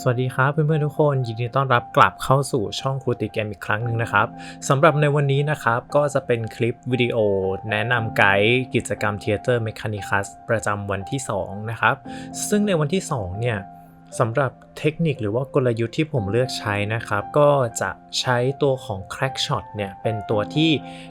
สวัสดีครับเพื่อนๆทุกคนยินดีต้อนรับกลับเข้าสู่ช่องครูติเกมอีกครั้งหนึ่งนะครับสำหรับในวันนี้นะครับก็จะเป็นคลิปวิดีโอ แนะนำไกด์กิจกรรมเทเตอร์เมคานิคัสประจำวันที่2นะครับซึ่งในวันที่2เนี่ย สำหรับเทคนิคหรือว่ากลยุทธ์ที่ผมเลือกใช้นะครับ ก็จะใช้ตัวของ Crack Shot เนี่ยเป็นตัวที่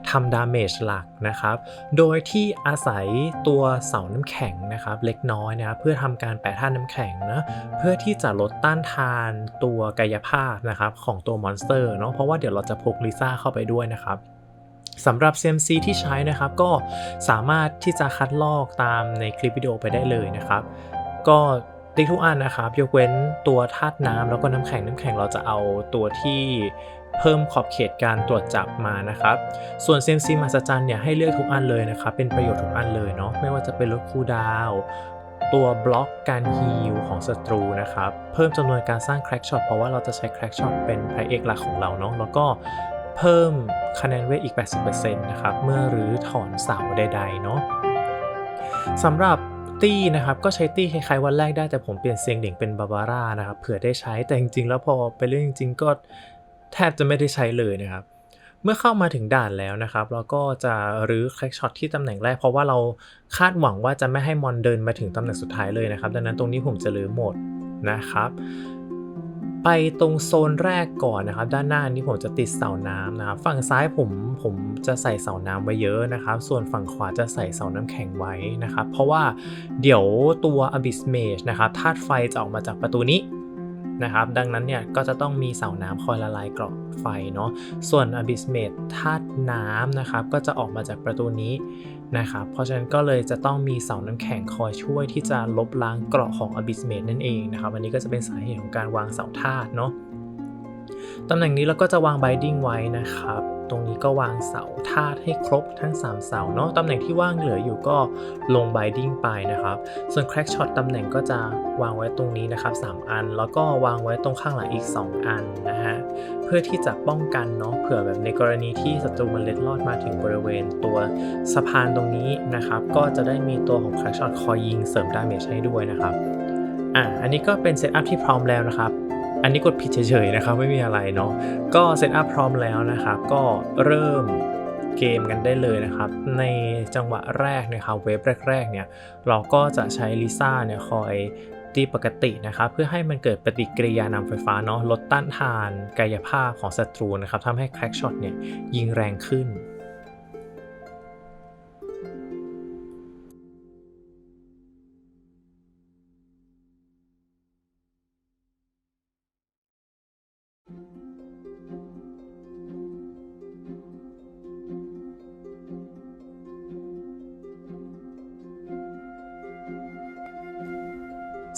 ทำดาเมจหลักนะครับ โดยที่อาศัยตัวเสาน้ำแข็งนะครับ เล็กน้อยนะครับเพื่อทำการแปะท่าตุน้ำแข็งนะเพื่อที่จะลดต้านทานตัวกายภาพนะครับของตัวมอนสเตอร์เนาะเพราะว่าเดี๋ยวเราจะพกลิซ่าเข้าไปด้วยนะครับสำหรับ CMC ที่ใช้นะครับก็สามารถที่จะคัดลอกตามในคลิปวิดีโอไปได้เลยนะครับ ก็ ติ๊กทุกอันนะครับ ยกเว้นตัวธาตุน้ำแล้วก็น้ำแข็งน้ำแข็งเราจะเอาตัวที่เพิ่มขอบเขตการตรวจจับมานะครับ ส่วน CMC มหัศจรรย์เนี่ยให้เลือกทุกอันเลยนะครับ เป็นประโยชน์ทุกอันเลยเนาะไม่ว่าจะเป็นลดคูดาว ตัวบล็อกการฮีลของศัตรูนะครับ เพิ่มจำนวนการสร้างแคร็กช็อตเพราะว่าเราจะใช้แคร็กช็อตเป็นพระเอกหลักของเราเนาะแล้วก็เพิ่มคะแนนเวทอีก 80%นะครับ เมื่อรื้อถอนเสาใดๆเนาะสำหรับ ตี้นะครับก็ใช้ตี้คล้ายๆวันแรกได้แต่ผมเปลี่ยนเสียงเด่งเป็นบาบาร่านะครับเผื่อได้ใช้แต่จริงๆ แล้วพอไปเล่นจริงๆ ก็แทบจะไม่ได้ใช้เลยนะครับเมื่อเข้ามาถึงด่านแล้วนะครับเราก็จะรื้อแคล็กช็อตที่ตำแหน่งแรก เพราะว่าเราคาดหวังว่าจะไม่ให้มอนเดินมาถึงตำแหน่งสุดท้ายเลยนะครับ ดังนั้นตรงนี้ผมจะรื้อหมดนะครับ ไปตรงโซนแรกก่อนนะครับ ด้านหน้านี้ผมจะติดเสาน้ำนะครับฝั่งซ้ายผมผมจะใส่เสาน้ำไว้เยอะนะครับ ส่วนฝั่งขวาจะใส่เสาน้ำแข็งไว้นะครับ เพราะว่าเดี๋ยวตัว Abyss Mage นะครับธาตุไฟจะออกมาจากประตูนี้นะครับดังนั้นเนี่ยก็จะต้องมีเสาน้ำคอยละลายเกราะไฟเนาะส่วน Abyss Mage ธาตุน้ำนะครับก็จะออกมาจากประตูนี้ นะครับ เพราะฉะนั้นก็เลยจะต้องมีเสาน้ำแข็งคอยช่วยที่จะลบล้างเกราะของอบิสเมตนั่นเองนะครับ อันนี้ก็จะเป็นสาเหตุของการวางเสาธาตุเนาะตำแหน่งนี้เราก็จะวางไบดิ้งไว้นะครับ ตรงนี้ก็วางเสาธาตุให้ครบทั้ง 3 เสาเนาะตำแหน่งที่ว่างเหลืออยู่ก็ลง binding ไปนะครับ ส่วน crack shot ตำแหน่งก็จะวางไว้ตรงนี้นะครับ 3 อัน แล้วก็วางไว้ตรงข้างหลังอีก 2 อันนะฮะเพื่อที่จะป้องกันเนาะเผื่อแบบในกรณีที่ศัตรูมันเล็ดลอดมาถึงบริเวณตัวสะพานตรงนี้นะครับ ก็จะได้มีตัวของ crack shot คอยยิงเสริมดาเมจให้ด้วยนะครับอะอันนี้ก็เป็นเซตอัพที่พร้อมแล้วนะครับ อันนี้กดผิดเฉยๆนะครับไม่มีอะไรเนาะก็เซตอัพพร้อมแล้วนะครับก็เริ่มเกมกันได้เลยนะครับ ในจังหวะแรกนะครับเวฟแรกๆเนี่ยเราก็จะใช้ลิซ่าเนี่ยคอยตีปกตินะครับเพื่อให้มันเกิดปฏิกิริยานำไฟฟ้าเนาะลดต้านทานกายภาพของศัตรูนะครับทำให้แคร็กช็อตเนี่ยยิงแรงขึ้น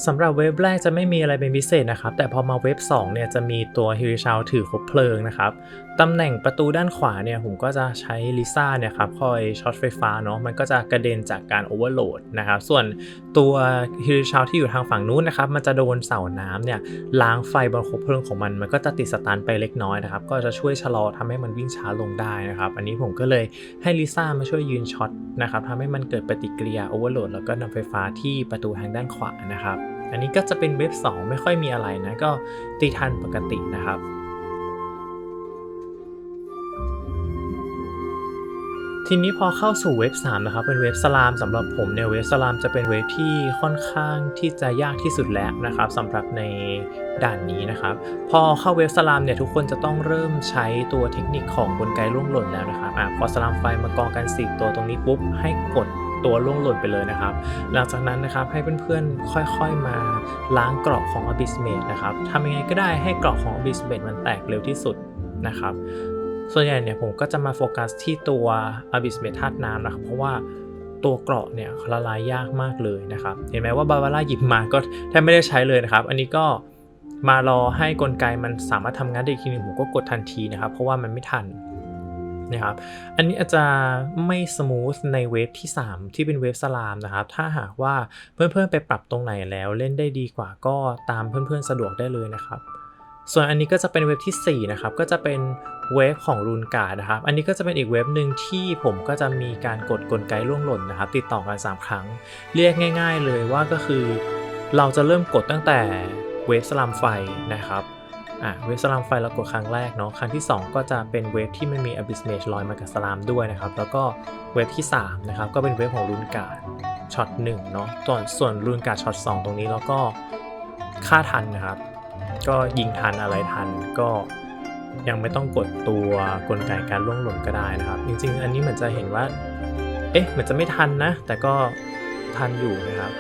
สำหรับเว็บแรกจะไม่มีอะไรเป็นพิเศษนะครับ แต่พอมาเว็บ 2 เนี่ยจะมีตัวฮิริชาวถือคบเพลิงนะครับตำแหน่งประตูด้านขวาเนี่ยผมก็จะใช้ลิซ่าเนี่ยครับคอยช็อตไฟฟ้าเนาะมันก็จะกระเด็นจากการโอเวอร์โหลดนะครับ ส่วนตัวฮิริชาวที่อยู่ทางฝั่งนู้นนะครับ มันจะโดนเสาน้ำเนี่ยล้างไฟบนคบเพลิงของมัน มันก็จะติดสตาร์ไปเล็กน้อยนะครับ ก็จะช่วยชะลอทำให้มันวิ่งช้าลงได้นะครับ อันนี้ผมก็เลยให้ลิซ่ามาช่วยยืนช็อตนะครับทำให้มันเกิดปฏิกิริยาโอเวอร์โหลดแล้วก็นำไฟฟ้าที่ประตูทางด้านขวานะครับ อันนี้ก็จะเป็นเว็บ 2 ไม่ค่อยมีอะไรนะ ก็ตีทันปกตินะครับทีนี้พอเข้าสู่เว็บ 3 นะครับ เป็นเว็บสลามสำหรับผมเนี่ยเว็บสลามจะเป็นเว็บที่ค่อนข้างที่จะยากที่สุดแล้วนะครับสำหรับในด่านนี้นะครับ พอเข้าเว็บสลามเนี่ยทุกคนจะต้องเริ่มใช้ตัวเทคนิคของกลไกล่วงหล่นแล้วนะครับอะพอสลามไฟมากองกัน 4 ตัวตรงนี้ปุ๊บให้กด ตัวล่วงหล่นไปเลยนะครับ หลังจากนั้นนะครับให้เพื่อนๆค่อยๆมาล้างเกราะของ Abyss Mage นะครับทำยังไงก็ได้ให้เกราะของ Abyss Mage มันแตกเร็วที่สุดนะครับ ส่วนใหญ่เนี่ยผมก็จะมาโฟกัสที่ตัว Abyss Mage ธาตุน้ำนะครับ เพราะว่าตัวเกราะเนี่ยละลายยากมากเลยนะครับ เห็นไหมว่าบาบาร่าหยิบมาก็แทบไม่ได้ใช้เลยนะครับ อันนี้ก็มารอให้กลไกมันสามารถทำงานได้อีกทีหนึงผมก็กดทันทีนะครับ เพราะว่ามันไม่ทัน นะครับอันนี้อาจจะไม่สมูทในเวฟที่ 3 ที่เป็นเวฟสลามนะครับถ้าหากว่าเพื่อนๆไปปรับตรงไหนแล้วเล่นได้ดีกว่าก็ตามเพื่อนๆสะดวกได้เลยนะครับส่วนอันนี้ก็จะเป็นเว็บที่ 4 นะครับ ก็จะเป็นเว็บของรูนการ์ดนะครับ อันนี้ก็จะเป็นอีกเว็บหนึ่งที่ผมก็จะมีการกดกลไกล่วงหล่นนะครับ ติดต่อกัน 3 ครั้ง เรียกง่าย ๆ เลยว่าก็คือ เราจะเริ่มกดตั้งแต่เวฟสลัมไฟนะครับ อะเวฟสลัมไฟเรากดครั้งแรกเนาะครั้งที่ 2 ก็จะเป็นเวฟที่มันมี Abyss Mage ลอยมากับสลามด้วยนะครับ แล้วก็เวฟที่3นะครับก็เป็นเวฟของรุนการ์ดช็อต1เนาะส่วนส่วนรุนการ์ดช็อต2 ตรงนี้แล้วก็ฆ่าทันนะครับ ก็ยิงทันอะไรทันก็ยังไม่ต้องกดตัวกลไกการล่วงหล่นก็ได้นะครับ จริง ๆ อันนี้เหมือนจะเห็นว่า เอ๊ะเหมือนจะไม่ทันนะ แต่ก็ทันอยู่นะครับ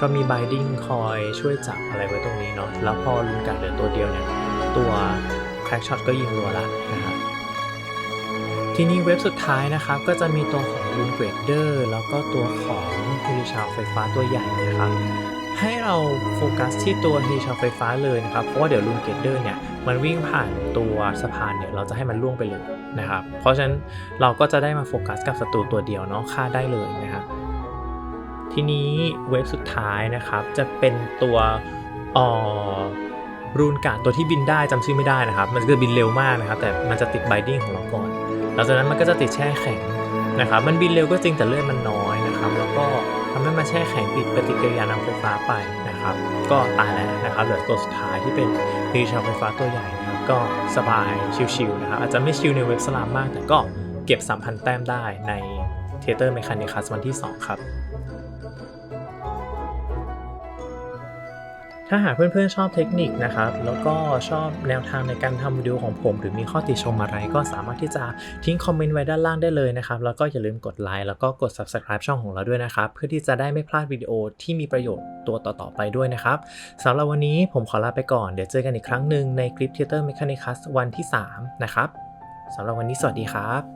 ก็มี binding คอยช่วยจับอะไรไว้ตรงนี้เนาะแล้วพอลุนการดเหลือตัวเดียวเนี่ย ตัว crack shot ก็ยิงรัวละนะครับทีนี้เว็บสุดท้ายนะครับก็จะมีตัวของ Rune Grader แล้วก็ตัวของฮิลิชาวไฟฟ้าตัวใหญ่นะครับให้เราโฟกัสที่ตัวฮิลิชาวไฟฟ้าเลยนะครับ เพราะว่าเดี๋ยว Rune Grader เนี่ยมันวิ่งผ่านตัวสะพานเนี่ยเราจะให้มันล่วงไปเลยนะครับ เพราะฉะนั้นเราก็จะได้มาโฟกัสกับศัตรูตัวเดียวเนาะฆ่าได้เลยนะครับ ทีนี้เว็บสุดท้ายนะครับจะเป็นตัวอ่อ รูนการ์ดตัวที่บินได้จำชื่อไม่ได้นะครับ มันจะบินเร็วมากนะครับ แต่มันจะติดไบดิ้งของเราก่อนหลังจากนั้นมันก็จะติดแช่แข็งนะครับ มันบินเร็วก็จริงแต่เลือดมันน้อยนะครับ แล้วก็ทำให้มันแช่แข็งปิดปฏิกิริยานำไฟฟ้าไปนะครับ ก็ตายแล้วนะครับเหลือตัวสุดท้ายที่เป็นรีชาร์จไฟฟ้าตัวใหญ่นะครับก็สบายชิลๆนะครับอาจจะไม่ชิลในเว็บสลามมาก แต่ก็เก็บ 3,000 แต้มได้ในเทเตอร์เมคานิคัสวันที่ 2 ครับ ถ้าหากเพื่อนๆชอบเทคนิคนะครับ แล้วก็ชอบแนวทางในการทำวิดีโอของผม หรือมีข้อติชมอะไรก็สามารถที่จะทิ้งคอมเมนต์ไว้ด้านล่างได้เลยนะครับ แล้วก็อย่าลืมกดไลค์แล้วก็กด subscribe ช่องของเราด้วยนะครับ เพื่อที่จะได้ไม่พลาดวิดีโอที่มีประโยชน์ตัวต่อๆไปด้วยนะครับสำหรับวันนี้ผมขอลาไปก่อน เดี๋ยวเจอกันอีกครั้งหนึ่งในคลิป Theater Mechanicus วันที่ 3 นะครับสำหรับวันนี้สวัสดีครับ